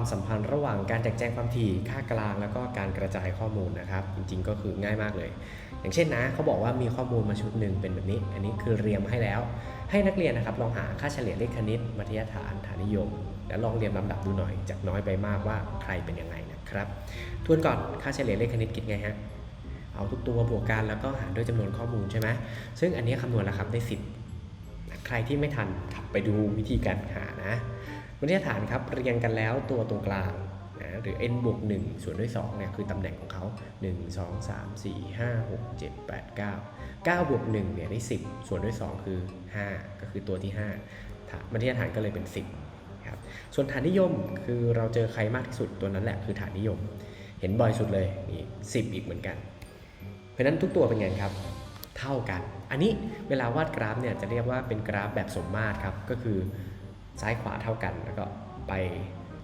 ความสัมพันธ์ระหว่างการแจกแจงความถี่ค่ากลาง แล้วก็การกระจายข้อมูลนะครับ จริงๆก็คือง่ายมากเลย อย่างเช่นนะเขาบอกว่ามีข้อมูลมาชุดหนึ่งเป็นแบบนี้ อันนี้คือเรียงมาให้แล้ว ให้นักเรียนนะครับลองหาค่าเฉลี่ยเลขคณิต มัธยฐานฐานนิยม แล้วลองเรียงลำดับดูหน่อย จากน้อยไปมากว่าใครเป็นยังไงนะครับ ทวนก่อนค่าเฉลี่ยเลขคณิตคิดไงฮะเอาทุกตัวบวกกันแล้วก็หารด้วยจำนวนข้อมูลใช่ไหมซึ่งอันนี้คำนวณแล้วครับได้ 10 ใครที่ไม่ทันขับไปดูวิธีการหานะ มัธยฐานครับเรียงกันแล้วตัวตรงกลางนะหรือ n บวก1ส่วนด้วย2เนี่ยคือตำแหน่งของเขา 1 2 3 4 5 6 7 8 9 9บวก1เนี่ยได้ 10 ส่วนด้วย 2 คือ 5 ก็คือตัวที่5ฐานมัธยฐานก็เลยเป็น 10ครับส่วนฐานนิยมคือเราเจอใครมากที่สุดตัวนั้นแหละคือฐานนิยม เห็นบ่อยสุดเลยนี่10 อีกเหมือนกัน เพราะฉะนั้นทุกตัวเป็นไงครับ เท่ากัน อันนี้เวลาวาดกราฟเนี่ยจะเรียกว่าเป็นกราฟแบบสมมาตรครับก็คือ ซ้ายขวาเท่ากันแล้วก็ไป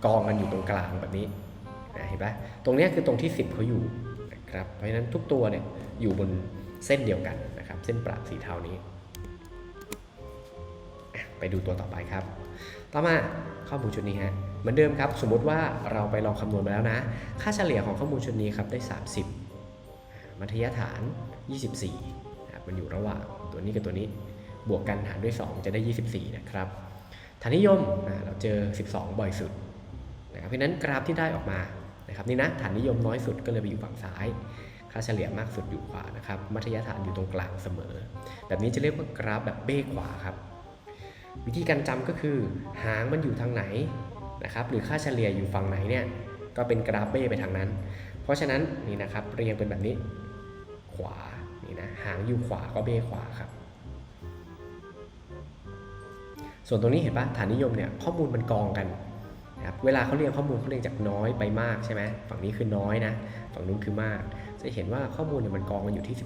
กองกันอยู่ตรงกลางแบบนี้นะเห็นปะตรงนี้คือตรงที่ 10เขาอยู่นะครับเพราะฉะนั้นทุกตัวเนี่ยอยู่บนเส้นเดียวกันนะครับเส้นประสีเทานี้ ไปดูตัวต่อไปครับ ต่อมาข้อมูลชุดนี้ฮะเหมือนเดิมครับ สมมุติว่าเราไปลองคำนวณมาแล้วนะ ค่าเฉลี่ยของข้อมูลชุดนี้ครับได้ 30 มัธยฐาน 24มันอยู่ระหว่างตัวนี้กับตัวนี้บวกกันหารด้วย 2 จะได้ 24 นะครับ ฐานนิยมอ่าเราเจอ 12 บ่อยสุดนะครับเพราะฉะนั้นกราฟที่ได้ออกมานะครับนี่นะฐานนิยมน้อยสุดก็เลยไปอยู่ฝั่งซ้าย ค่าเฉลี่ยมากสุดอยู่ขวานะครับมัธยฐานอยู่ตรงกลางเสมอ แบบนี้จะเรียกว่ากราฟแบบเบ้ขวาครับ วิธีการจำก็คือหางมันอยู่ทางไหนนะครับหรือค่าเฉลี่ยอยู่ฝั่งไหนเนี่ยก็เป็นกราฟเบ้ไปทางนั้น เพราะฉะนั้นนี่นะครับเรียงเป็นแบบนี้ขวานี่นะหางอยู่ขวาก็เบ้ขวาครับ ส่วนตรงนี้เห็นปะฐานนิยมเนี่ยข้อมูลมันกองกันนะครับเวลาเขาเรียงข้อมูลเขาเรียงจากน้อยไปมากใช่ไหมฝั่งนี้คือน้อยนะ ฝั่งนู้นคือมาก จะเห็นว่าข้อมูลเนี่ยมันกองกันอยู่ที่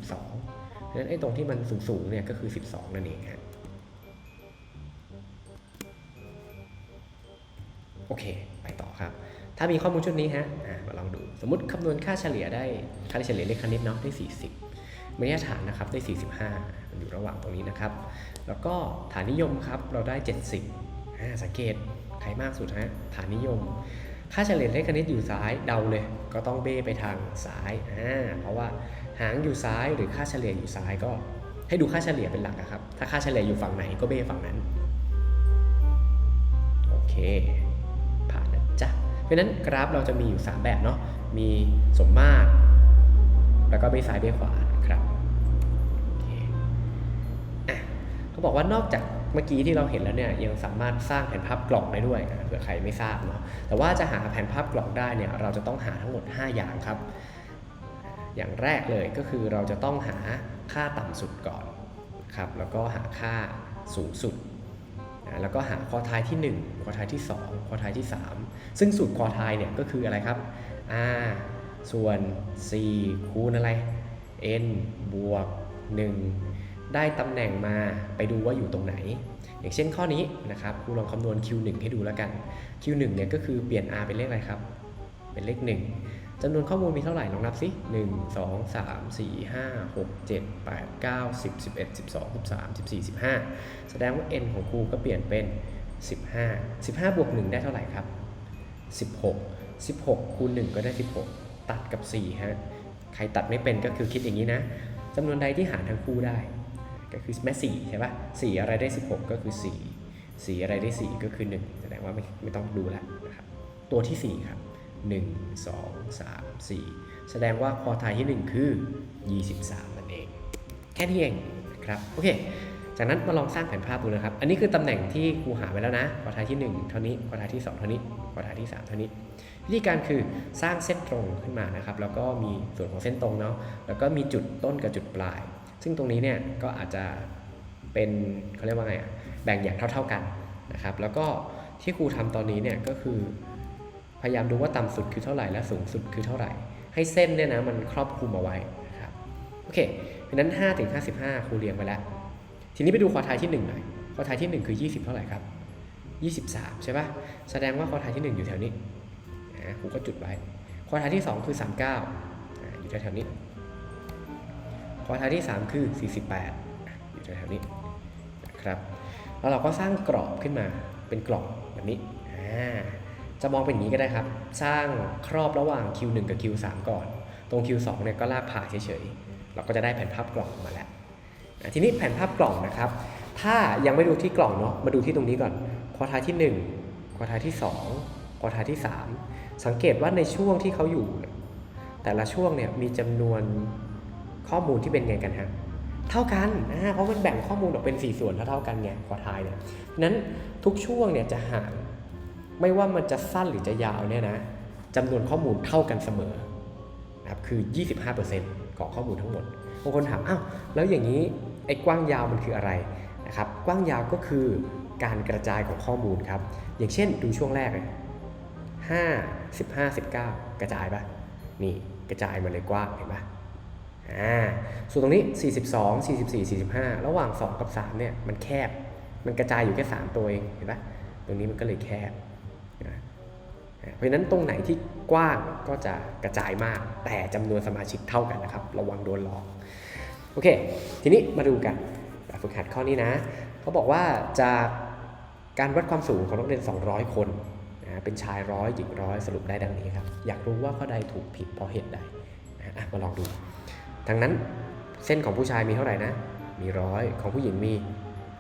12เพราะฉะนั้นไอ้ตรงที่มันสูงๆเนี่ยก็คือ 12 นั่นเองครับโอเค ไปต่อครับ ถ้ามีข้อมูลชุดนี้ฮะอะมาลองดู สมมติคำนวณค่าเฉลี่ยได้ ค่าเฉลี่ยเลขคณิตเนาะได้ 40 มัธยฐานนะครับได้ 45มันอยู่ระหว่างตรงนี้นะครับ แล้วก็ฐานนิยมครับเราได้ 70อ่าสังเกตใครมากสุดฮะฐานนิยม ค่าเฉลี่ยเลขคณิตอยู่ซ้ายเดาเลย ก็ต้องเบ้ไปทางซ้ายอ่าเพราะว่าหางอยู่ซ้ายหรือค่าเฉลี่ยอยู่ซ้ายก็ให้ดูค่าเฉลี่ยเป็นหลักอะครับ ถ้าค่าเฉลี่ยอยู่ฝั่งไหนก็เบ้ฝั่งนั้น โอเค ผ่านนะจ๊ะ เพราะนั้นกราฟเราจะมีอยู่ 3 แบบเนาะ มีสมมาตร แล้วก็เบซ้ายเบขวานะครับโอเคอะ เขาบอกว่านอกจากเมื่อกี้ที่เราเห็นแล้วเนี่ยยังสามารถสร้างแผนภาพกล่องได้ด้วยอะเผื่อใครไม่ทราบเนาะแต่ว่าจะหาแผนภาพกล่องได้เนี่ยเราจะต้องหาทั้งหมด 5 อย่างครับ อย่างแรกเลยก็คือเราจะต้องหาค่าต่ำสุดก่อนครับแล้วก็หาค่าสูงสุดแล้วก็หาคอไทายที่ 1คอไทายที่ 2คอไทายที่ 3 ซึ่งสูตรคอไทายเนี่ยก็คืออะไรครับ r ส่วน c คูณอะไร n บวก 1 ได้ตำแหน่งมาไปดูว่าอยู่ตรงไหน อย่างเช่นข้อนี้นะครับครูลองคำนวณ q1 ให้ดูแล้วกัน q1 เนี่ยก็คือเปลี่ยน r เป็นเลขอะไรครับ เป็นเลข 1จำนวนข้อมูลมีเท่าไหร่ลองนับสิ1 2 3 4 5 6 7 8 9 10 11 12 13 14 15 แสดงว่า n ของครูก็เปลี่ยนเป็น 15 15บวก1ได้เท่าไหร่ครับ 16 16คูณ1ก็ได้ 16 ตัดกับ4ฮะใครตัดไม่เป็นก็คือคิดอย่างนี้นะจำนวนใดที่หารทั้งคู่ได้ ก็คือแม่4ใช่ปะ4อะไรได้ 16 ก็คือ 4 4 อะไรได้ 4 ก็คือ 1 แสดงว่าไม่ไม่ต้องดูแล้วนะครับ ตัวที่ 4 ครับ 1 2 3 4 แสดงว่าคอไทยที่ 1 คือ 23 นั่นเอง แค่นี้เองนะครับ โอเค จากนั้นมาลองสร้างแผนภาพดูนะครับ อันนี้คือตำแหน่งที่ครูหาไว้แล้วนะคอไทยที่ 1 เท่านี้คอไทยที่ 2 เท่านี้คอไทยที่ 3 เท่านี้ วิธีการคือสร้างเส้นตรงขึ้นมานะครับ แล้วก็มีส่วนของเส้นตรงเนาะ แล้วก็มีจุดต้นกับจุดปลาย ซึ่งตรงนี้เนี่ยก็อาจจะเป็นเขาเรียกว่าไงอะแบ่งอย่างเท่า ๆกันนะครับ แล้วก็ที่ครูทำตอนนี้เนี่ยก็คือ พยายามดูว่าต่ำสุดคือเท่าไหร่และสูงสุดคือเท่าไหร่ ให้เส้นเนี่ยนะมันครอบคลุมเอาไว้นะครับโอเคเพราะนั้น5ถึง55ครูเรียงไปแล้ว ทีนี้ไปดูคอไทยที่1หน่อยคอไทยที่ 1 คือ 20 เท่าไหร่ครับ 23 ใช่ปะแสดงว่าคอไทยที่ 1 อยู่แถวนี้นะครูก็จุดไว้คอไทยที่ 2 คือ 39อ่าอยู่แถวๆนี้ คอไทยที่ 3 คือ 48อะอยู่แถวๆนี้นะครับ แล้วเราก็สร้างกรอบขึ้นมาเป็นกรอบแบบนี้ จะมองเป็นอย่างนี้ก็ได้ครับ สร้างครอบระหว่าง Q1 กับ Q3 ก่อน ตรง Q2 เนี่ยก็ลากผ่าเฉยๆ เราก็จะได้แผ่นภาพกล่องมาแล้ว ทีนี้แผ่นภาพกล่องนะครับ ถ้ายังไม่ดูที่กล่องเนาะ มาดูที่ตรงนี้ก่อน ควอทายที่ 1 ควอทายที่ 2 ควอทายที่ 3 สังเกตว่าในช่วงที่เขาอยู่ แต่ละช่วงเนี่ยมีจำนวน ข้อมูลที่เป็นไงกันฮะเท่ากันอ่าเพราะมันแบ่งข้อมูลออกเป็น 4 ส่วนเท่ากันไงควอทายเนี่ยนั้นทุกช่วงเนี่ยจะห่างไม่ว่ามันจะสั้นหรือจะยาวเนี่ยนะจำนวนข้อมูลเท่ากันเสมอนะครับคือ 25%ของข้อมูลทั้งหมดบางคนถามอ้าวแล้วอย่างนี้ไอ้กว้างยาวมันคืออะไรนะครับกว้างยาวก็คือการกระจายของข้อมูลครับอย่างเช่นดูช่วงแรกเลย5 15 19 กระจายปะนี่กระจายมาเลยกว้างเห็นปะ อ่าส่วนตรงนี้ 42 44 45 ระหว่าง 2 กับ 3 เนี่ย มันแคบ มันกระจายอยู่แค่ 3 ตัวเอง เห็นปะตรงนี้มันก็เลยแคบ เพราะฉะนั้นตรงไหนที่กว้างก็จะกระจายมาก แต่จำนวนสมาชิกเท่ากันนะครับ ระวังโดนหลอก โอเค ทีนี้มาดูกันฝึกหัดข้อนี้นะ เขาบอกว่าจากการวัดความสูงของนักเรียน 200 คนนะเป็นชายร้อยหญิงร้อยสรุปได้ดังนี้ครับ อยากรู้ว่าข้อใดถูกผิดเพราะเหตุใดนะมาลองดู ดังนั้นเส้นของผู้ชายมีเท่าไหร่นะ มีร้อยของผู้หญิงมี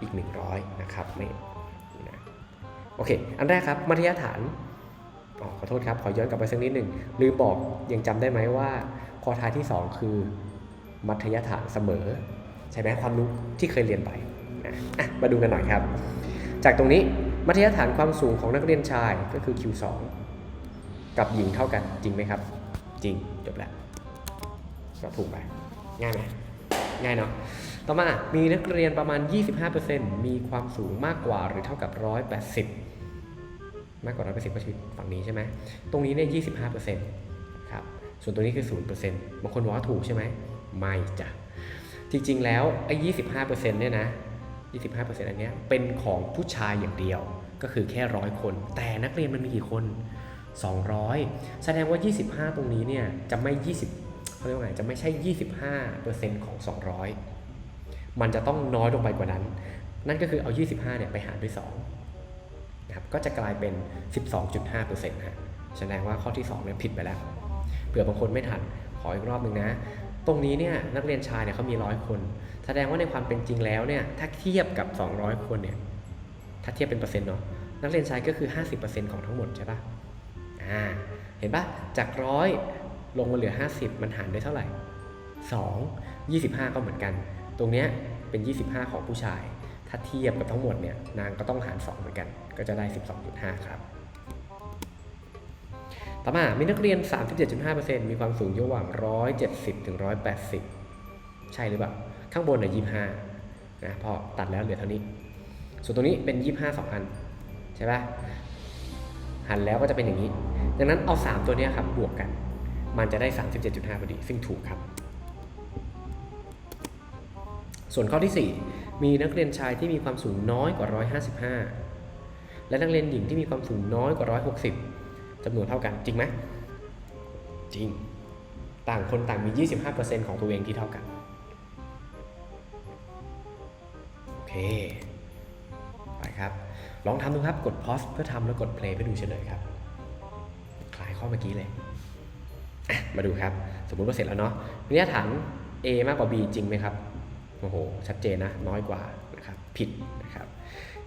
อีก 100 นะครับไม่นะโอเค อันแรกครับมัธยฐานอ๋อขอโทษครับ ขอย้อนกลับไปสักนิดหนึ่งลืมบอกยังจำได้ไหมว่าคอท้ายที่ 2 คือ มัธยฐานเสมอ ใช่ไหมความรู้ที่เคยเรียนไปนะอะมาดูกันหน่อยครับ จากตรงนี้มัธยฐานความสูงของนักเรียนชายก็คือ Q2 กับหญิงเท่ากันจริงไหมครับ จริงจบแล้ว ก็ถูกไป ง่ายไหมง่ายเนาะต่อมา มีนักเรียนประมาณ 25%มีความสูงมากกว่าหรือเท่ากับ 180 มากกว่า 180 ก็คือฝั่งนี้ใช่ไหม ตรงนี้เนี่ย 25%ครับ ส่วนตัวนี้คือ 0%บางคนบอกว่าถูกใช่ไหม ไม่จ้ะ จริงๆ แล้วไอ้ 25 เนี่ยนะ 25 อันเนี้ยเป็นของผู้ชายอย่างเดียว ก็คือแค่ร้อยคน แต่นักเรียนมันมีกี่คน 200 แสดงว่า 25 ตรงนี้เนี่ยจะไม่ 20 เขาเรียกว่าไงจะไม่ใช่ 25%ของ 200 มันจะต้องน้อยลงไปกว่านั้น นั่นก็คือเอา 25เนี่ยไปหารด้วย2นะครับก็จะกลายเป็น 12.5%นะฮะแสดงว่าข้อที่2เนี่ยผิดไปแล้วเผื่อบางคนไม่ทันขออีกรอบหนึ่งนะ ตรงนี้เนี่ยนักเรียนชายเนี่ยเขามีร้อยคน แสดงว่าในความเป็นจริงแล้วเนี่ยถ้าเทียบกับ 200 คนเนี่ยถ้าเทียบเป็นเปอร์เซ็นต์เนาะนักเรียนชายก็คือ 50%ของทั้งหมดใช่ปะอ่าเห็นปะจากร้อย ลงมาเหลือ 50 มันหารได้เท่าไหร่ 2 25 ก็เหมือนกัน ตรงเนี้ยเป็น 25 ของผู้ชาย ถ้าเทียบกับทั้งหมดเนี่ยนางก็ต้องหาร 2 เหมือนกัน ก็จะได้ 12.5 ครับ ต่อมา มีนักเรียน 37.5%มีความสูงระหว่าง 170 ถึง 180 ใช่หรือเปล่า ข้างบนเนี่ย25 นะพอตัดแล้วเหลือเท่านี้ ส่วนตรงนี้เป็น 25 2อันใช่ปะหันแล้วก็จะเป็นอย่างนี้ ดังนั้นเอา 3 ตัวนี้ครับบวกกัน มันจะได้ 37.5พอดี ซึ่งถูกครับ ส่วนข้อที่ 4 มีนักเรียนชายที่มีความสูงน้อยกว่า 155 และนักเรียนหญิงที่มีความสูงน้อยกว่า 160จำนวนเท่ากันจริงไหมจริง ต่างคนต่างมี 25%ของตัวเองที่เท่ากัน โอเค ไปครับ ลองทำดูครับ กด pause เพื่อทำแล้วกด play เพื่อดูเฉลยครับ คลายข้อเมื่อกี้เลย มาดูครับ สมมุติว่าเสร็จแล้วเนาะทีนี้ฐาน A มากกว่า B จริงไหมครับโอ้โหชัดเจนนะน้อยกว่านะครับผิดนะครับ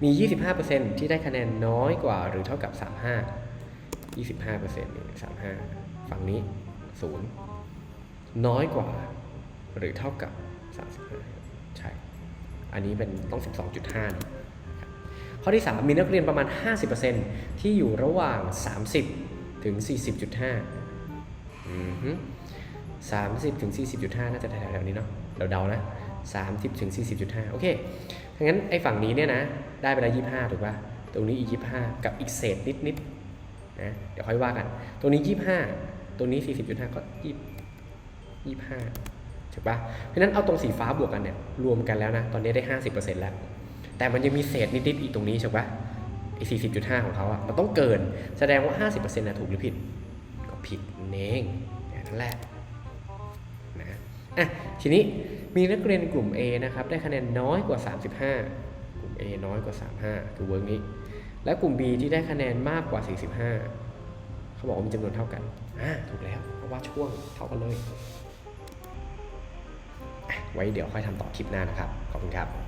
มี 25%ที่ได้คะแนนน้อยกว่าหรือเท่ากับ 35 25%นี่35 ฝั่งนี้ 0 น้อยกว่าหรือเท่ากับ 35 ใช่ อันนี้เป็นต้อง 12.5นะข้อที่ 3 มีนักเรียนประมาณ 50%ที่อยู่ระหว่าง 30 ถึง 40.5 อือฮึ30ถึง40.5น่าจะแถวๆนี้เนาะเราเดานะ30ถึง40.5โอเคถ้างั้นไอ้ฝั่งนี้เนี่ยนะ ได้ไปแล้ว25ถูกป่ะตรงนี้อีก25กับอีกเศษนิดๆนะเดี๋ยวค่อยว่ากันตรงนี้25ตรงนี้40.5ก็20 25ถูกป่ะเพราะนั้นเอาตรงสีฟ้าบวกกันเนี่ยรวมกันแล้วนะ ตอนนี้ได้50%แล้ว แต่มันยังมีเศษนิดๆอีกตรงนี้ใช่ปะไอ้40.5ของเขาอะมันต้องเกิน แสดงว่า50%นต์นะถูกหรือผิด ผิดนั่นเองอย่างนั้นแหละนะอะทีนี้มีนักเรียนกลุ่ม A นะครับได้คะแนนน้อยกว่า 35 กลุ่ม A น้อยกว่า 35 คือเวิร์กนี้ และกลุ่ม B ที่ได้คะแนนมากกว่า 45 เขาบอกว่ามีจำนวนเท่ากันอ่าถูกแล้วเพราะว่าช่วงเท่ากันเลย ไว้เดี๋ยวค่อยทำต่อคลิปหน้านะครับ ขอบคุณครับ